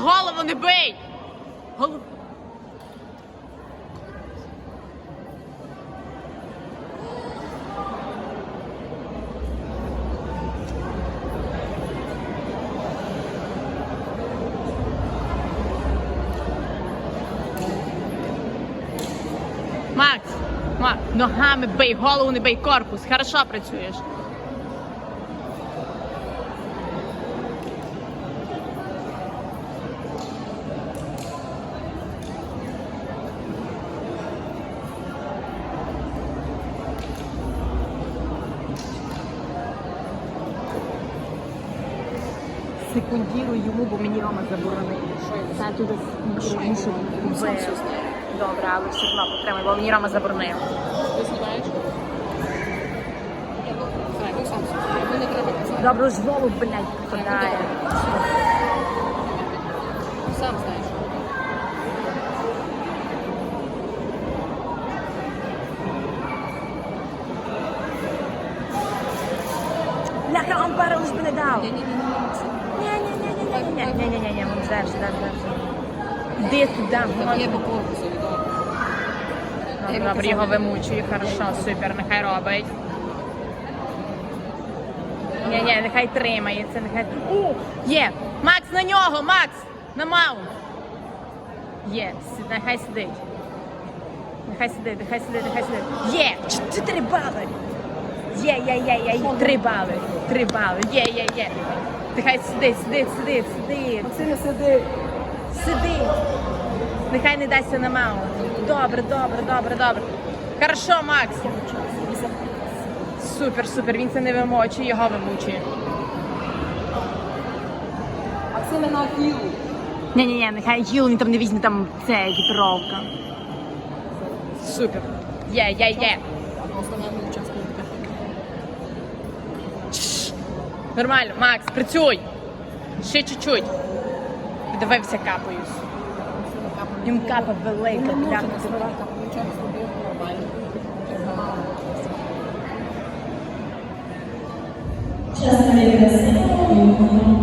голову не бий! Голов... Макс, Макс, ногами бий, голову не бий, корпус. Хорошо працюєш. Секундірую йому, бо мені Рома заборонив. Та тут іншу Добре, але все одно потримай, бо мені Рома заборонив. Ти знімаєш? Добре, ж Вову, блядь, попадає. Сам знаєш. Ляха, он пару би не дав. Ні-ні-ні. Він ждав, ждав, ждав. Іди туди, Там по. Добре, його вимучує, хорошо, супер, нехай робить. Ні, ні, нехай тримається, нехай. У, є! Макс на нього! Макс! На маунт! Є, нехай сидить. Нехай сидить, нехай сидить, нехай сидить. Є! Чотири бали! Є, є, є, є. Три бали. Три бали. Є, є, є. Нехай сидить, сидить, сидить, сидить. Максиме, сиди. Сиди. Нехай не дасться на маунт. Добре, добре, добре, добре. Хорошо, Макс. Супер, супер. Він це не вимочує, його вимучує. Максиме, на хілу. Ні, ні, ні, нехай гіл він там не візьме там це екіпіровка. Супер. Є, є, є. Нормально, Макс, працюй. Ще чуть-чуть. Дивився капаюсь. Їм капа велика, бляха. Нічого